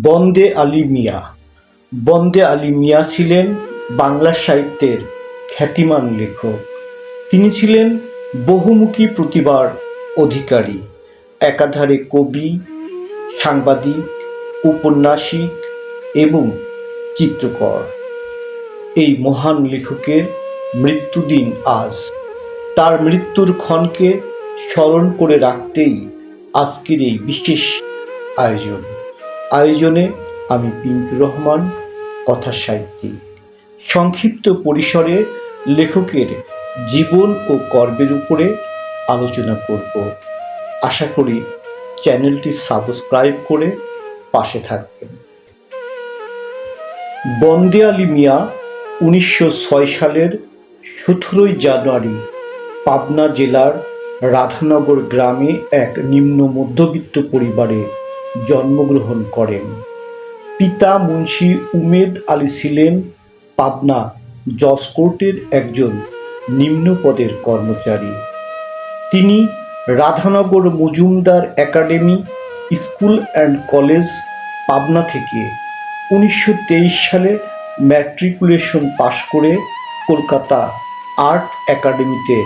বন্দে আলী মিয়া। বন্দে আলী মিয়া ছিলেন বাংলা সাহিত্যের খ্যাতিমান লেখক। তিনি ছিলেন বহুমুখী প্রতিভার অধিকারী। একাধারে কবি, সাংবাদিক, উপন্যাসিক এবং চিত্রকর। এই মহান লেখকের মৃত্যুদিন আজ। তার মৃত্যুর ক্ষণকে স্মরণ করে রাখতেই আজকের এই বিশেষ আয়োজন। আয়োজনে আমি পিঙ্কি রহমান, কথা সাহিত্যিক। সংক্ষিপ্ত পরিসরে লেখকের জীবন ও কর্মের উপরে আলোচনা করব। আশা করি চ্যানেলটি সাবস্ক্রাইব করে পাশে থাকবেন। বন্দে আলী মিয়া উনিশশো ছয় সালের সতেরোই জানুয়ারি পাবনা জেলার রাধানগর গ্রামে এক নিম্ন মধ্যবিত্ত পরিবারে জন্মগ্রহণ করেন। পিতা মুন্সি উমেদ আলী ছিলেন পাবনা জজ কোর্টের একজন নিম্ন পদের কর্মচারী। তিনি Radhanagar Majumdar academy, school and college Pabna থেকে উনিশশো তেইশ সালে ম্যাট্রিকুলেশন পাশ করে কলকাতা আর্ট একাডেমিতে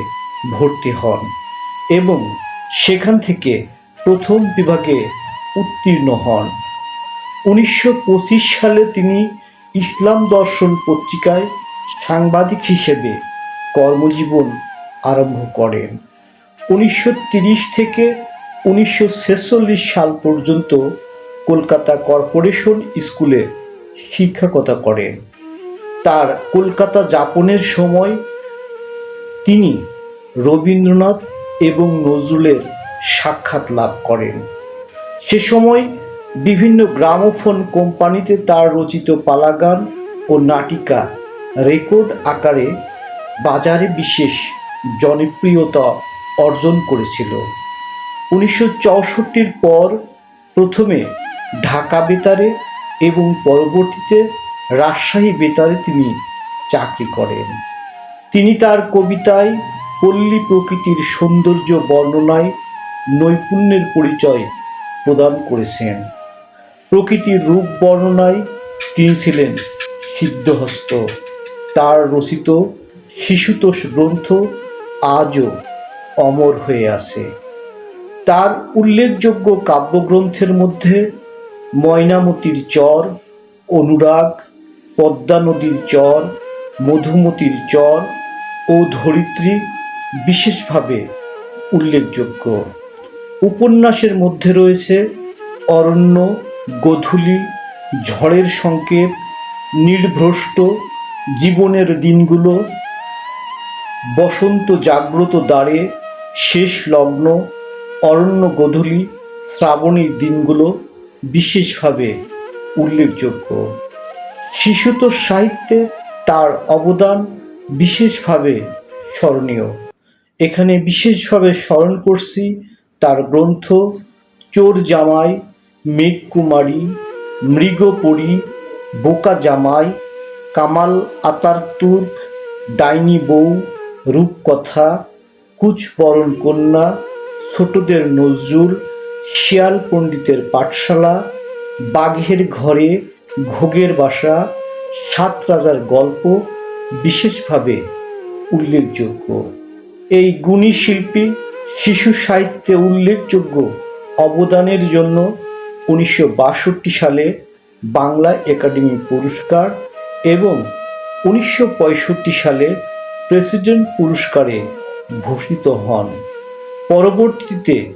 ভর্তি হন এবং সেখান থেকে প্রথম বিভাগে উত্তীর্ণ হন। উনিশশো পঁচিশ সালে তিনি ইসলাম দর্শন পত্রিকায় সাংবাদিক হিসেবে কর্মজীবন আরম্ভ করেন। উনিশশো থেকে উনিশশো ছেচল্লিশ সাল পর্যন্ত কলকাতা কর্পোরেশন স্কুলে শিক্ষকতা করেন। তার কলকাতা যাপনের সময় তিনি রবীন্দ্রনাথ এবং নজরুলের সাক্ষাৎ লাভ করেন। সে সময় বিভিন্ন গ্রামোফোন কোম্পানিতে তার রচিত পালাগান ও নাটিকা রেকর্ড আকারে বাজারে বিশেষ জনপ্রিয়তা অর্জন করেছিল। উনিশশো চৌষট্টির পর প্রথমে ঢাকা বেতারে এবং পরবর্তীতে রাজশাহী বেতারে তিনি চাকরি করেন। তিনি তার কবিতায় পল্লী প্রকৃতির সৌন্দর্য বর্ণনায় নৈপুণ্যের পরিচয় প্রদান করেছেন। প্রকৃতির রূপ বর্ণনায় তিনি ছিলেন সিদ্ধহস্ত। তার রচিত শিশুতোষ গ্রন্থ আজও অমর হয়ে আছে। তার উল্লেখযোগ্য কাব্যগ্রন্থের মধ্যে ময়নামতির চর, অনুরাগ, পদ্মা নদীর চর, মধুমতির চর ও ধরিত্রী বিশেষভাবে উল্লেখযোগ্য। উপন্যাসের মধ্যে রয়েছে অরণ্য, গধূলি, ঝড়ের সংকেত, নির্ভ্রষ্ট জীবনের দিনগুলো, বসন্ত জাগ্রত দ্বারে শেষ লগ্ন, অরণ্য, গধূলি, শ্রাবণীর দিনগুলো বিশেষভাবে উল্লেখযোগ্য। শিশুতোষ সাহিত্যে তার অবদান বিশেষভাবে স্মরণীয়। এখানে বিশেষভাবে স্মরণ করছি তার গ্রন্থ চোর জামাই মেঘকুমারী মৃগপরী, বোকা জামাই, কামাল আতার তুর্ক, ডাইনি বউ, রূপকথা, কুচবরণ কন্যা, ছোটদের নজরুল, শিয়াল পণ্ডিতের পাঠশালা, বাঘের ঘরে ঘোগের বাসা, সাত রাজার গল্প বিশেষভাবে উল্লেখযোগ্য। এই গুণী শিল্পী শিশু সাহিত্যে উল্লেখযোগ্য অবদানের জন্য উনিশশো বাষট্টি সালে বাংলা একাডেমি পুরস্কার এবং উনিশশো পঁয়ষট্টি সালে প্রেসিডেন্ট পুরস্কারে ভূষিত হন। পরবর্তীতে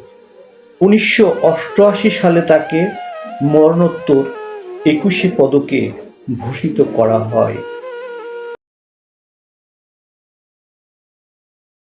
উনিশশো অষ্টআশি সালে তাকে মরণোত্তর একুশে পদকে ভূষিত করা হয়।